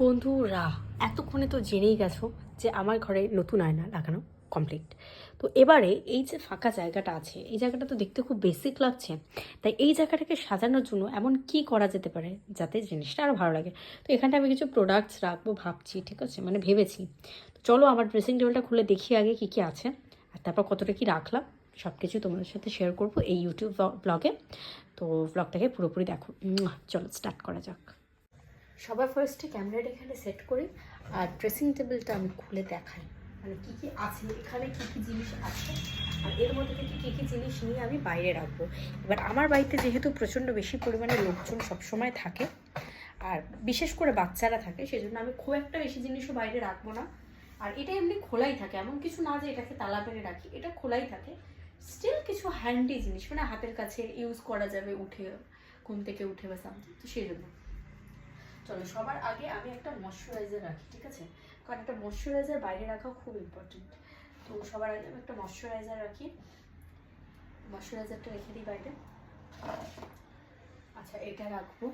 বন্ধুরা, এতক্ষণে তো জেনেই গেছো যে আমার ঘরে নতুন আয়না লাগানো কমপ্লিট তো এবারে এই যে ফাঁকা জায়গাটা আছে, এই জায়গাটা তো দেখতে খুব বেসিক লাগছে। তাই এই জায়গাটাকে সাজানোর জন্য এমন কি করা যেতে পারে যাতে জিনিসটা আরও ভালো লাগে? তো এখানটা আমি কিছু প্রোডাক্টস রাখব ভাবছি, ঠিক আছে? মানে ভেবেছি। তো চলো আমার ড্রেসিং টেবিলটা খুলে দেখি আগে কী কী আছে, আর তারপর কতটা কি রাখলাম সব কিছু তোমাদের সাথে শেয়ার করব এই ইউটিউব ব্লগে তো ব্লগটাকে পুরোপুরি দেখো। চলো স্টার্ট করা যাক। সবার ফার্স্টে ক্যামেরাটা এখানে সেট করি আর ড্রেসিং টেবিলটা আমি খুলে দেখাই। মানে কী কী আছে, এখানে কী কী জিনিস আছে, আর এর মধ্যে থেকে কী কী জিনিস নিয়ে আমি বাইরে রাখব। এবার আমার বাড়িতে যেহেতু প্রচণ্ড বেশি পরিমাণে লোকজন সবসময় থাকে, আর বিশেষ করে বাচ্চারা থাকে, সেজন্য আমি খুব একটা বেশি জিনিসও বাইরে রাখব না। আর এটা এমনি খোলাই থাকে, এমন কিছু না যে এটাকে তালা পেরে রাখি, এটা খোলাই থাকে। স্টিল কিছু হ্যান্ডি জিনিস মানে হাতের কাছে ইউজ করা যাবে উঠে, ঘুম থেকে উঠে বা সামথিং তো সেই জন্য চলো, সবার আগে আমি একটা ময়শ্চারাইজার রাখি, ঠিক আছে? কারণ একটা ময়শ্চারাইজার বাইরে রাখা খুব ইম্পর্টেন্ট তো সবার আগে আমি একটা ময়শ্চারাইজার রাখি। ময়শ্চারাইজারটা রেখে দিই বাইরে। আচ্ছা এটা রাখব।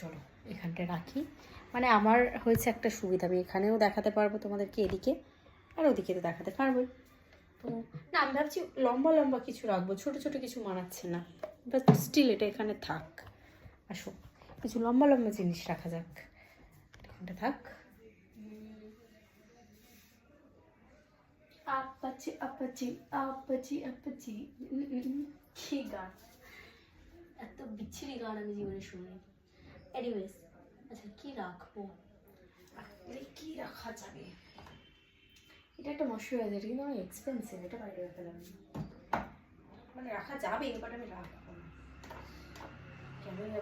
চলো, এখানটা রাখি। মানে আমার হয়েছে একটা সুবিধা, আমি এখানেও দেখাতে পারব তোমাদেরকে, এদিকে। আর ওদিকে তো দেখাতে পারবোই। তো, না, আমি ভাবছি লম্বা লম্বা কিছু রাখব, ছোট ছোট কিছু মানাচ্ছে না। বাট স্টিল এটা এখানে থাক। আসো। কিছু লম্বা লম্বা জিনিস রাখা যাক। এখানটা থাক। Apache Apache Apache Apache. কি গান? এত বিচ্ছিরি গান আমি জীবনে শুনি এনিওয়েজ আচ্ছা কি রাখব? কি রাখা যাবে? এটা একটা ময়শ্চারাইজার কিন্তু অনেক এক্সপেন্সিভ এটা বাইরে রাখা যাবে না। মানে রাখা যাবে বাট আমি রাখব।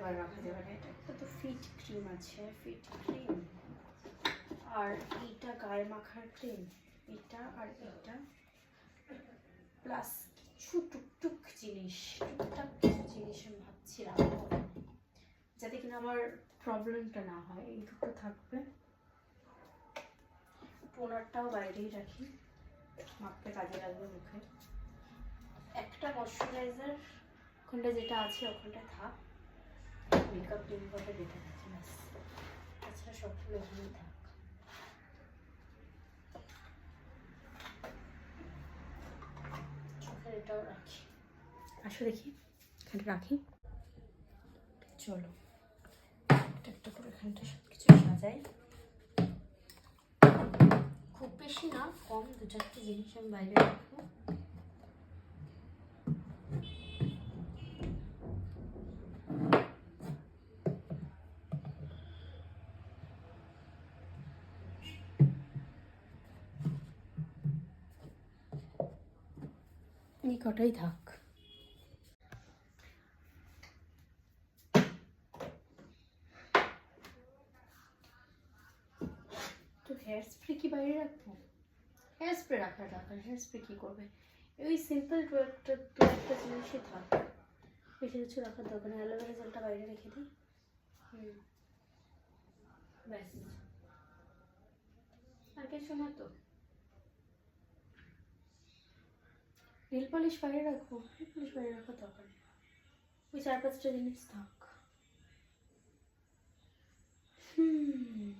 এবার এটা। আর এইটা গায়ে মাখার ক্রিম, এটা আর এটা। প্লাস কিছু টুকটুক জিনিস, টুকটাক কিছু জিনিস আমি ভাবছি যাতে কিনা আমার প্রবলেমটা না হয়, এই দুটো থাকবে। টোনারটাও বাইরেই রাখি, মাপতে কাজে লাগবে মুখে। একটা ময়শ্চারাইজার ওখানটা যেটা আছে ওখানটা থাক। মেকআপ টেকআপে বেঁধে থাকি ব্যাস। তাছাড়া সবগুলো ওখানেই থাক। চোখের এটাও রাখি। আসো দেখি এখানটা রাখি। চলো। একটা একটা করে এখানটা সব কিছু সাজাই। খুব বেশি না কম দু চারটে জিনিস আমি বাইরে রাখব। এই কটাই থাক হেয়ার স্প্রে কি বাইরে রাখব? হেয়ার স্প্রে রাখার দরকার হেয়ার স্প্রে কী করবে? ওই সিম্পল দু একটা দু একটা জিনিসই থাক। বেশি কিছু রাখার দরকার নেই, অ্যালোভেরা জেলটা বাইরে রেখে দিই। হুম। ব্যাস। আর কিছু না তো নীল পলিশ বাইরে রাখব নীল পলিশ বাইরে রাখার দরকার ওই চার পাঁচটা জিনিস থাক। হুম।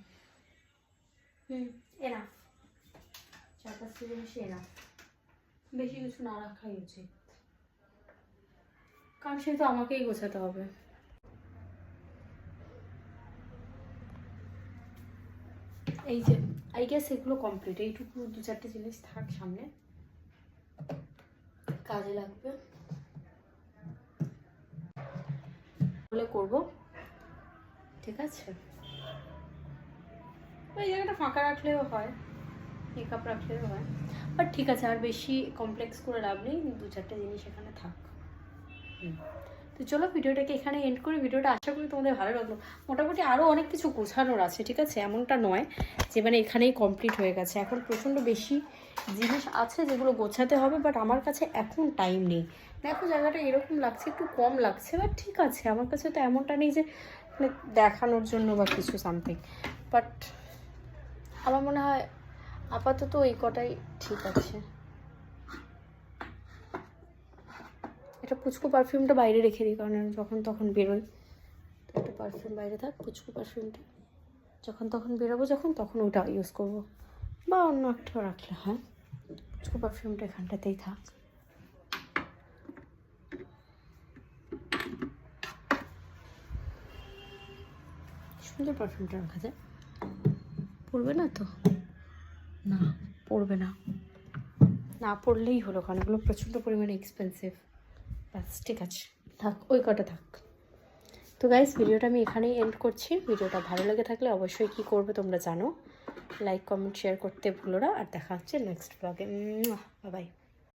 হুম এনাফ চার পাঁচটা জিনিস এনাফ বেশি কিছু না রাখাই উচিত। কারণ সে তো আমাকেই গোছাতে হবে। এই যে আই গেস এগুলো কমপ্লিট এইটুকু দু চারটে জিনিস থাক সামনে। কাজে লাগবে। বলে করব। ঠিক আছে? ওই জায়গাটা ফাঁকা রাখলেও হয় মেকআপ রাখলেও হয়। বাট ঠিক আছে, আর বেশি কমপ্লেক্স করে লাভ নেই দু চারটে জিনিস এখানে থাক। হুম। তো চলো ভিডিওটাকে এখানে এন্ড করে। ভিডিওটা আশা করি তোমাদের ভালো লাগল। মোটামুটি আরও অনেক কিছু গোছানোর আছে, ঠিক আছে? এমনটা নয় যে মানে এখানেই কমপ্লিট হয়ে গেছে। এখন প্রচণ্ড বেশি জিনিস আছে যেগুলো গোছাতে হবে বাট আমার কাছে এখন টাইম নেই। দেখো জায়গাটা এরকম লাগছে, একটু কম লাগছে বাট ঠিক আছে। আমার কাছে তো এমনটা নেই যে মানে দেখানোর জন্য বা কিছু সামথিং বাট আমার মনে হয় আপাতত এই কটাই ঠিক আছে। এটা পুচকু পারফিউমটা বাইরে রেখে দিই, কারণ যখন তখন বেরোই। একটা পারফিউম বাইরে থাক, পুচকু পারফিউমটা যখন তখন বেরোবো, যখন তখন ওটা ইউজ করব। বা অন্য একটা রাখলে হয়। পুচকু পারফিউমটা এখানটাতেই থাক। সুন্দর পারফিউমটা রাখা যায়। পড়বে না তো? না, পড়বে না। না পড়লেই হলো, কারণ এগুলো প্রচণ্ড পরিমাণে এক্সপেন্সিভ ব্যাস, ঠিক আছে। থাক, ওই কটা থাক। তো গাইজ ভিডিওটা আমি এখানেই এন্ড করছি। ভিডিওটা ভালো লেগে থাকলে অবশ্যই কি করবে তোমরা জানো। লাইক কমেন্ট শেয়ার করতে ভুলো না। আর দেখা হচ্ছে নেক্সট ব্লগে বাই।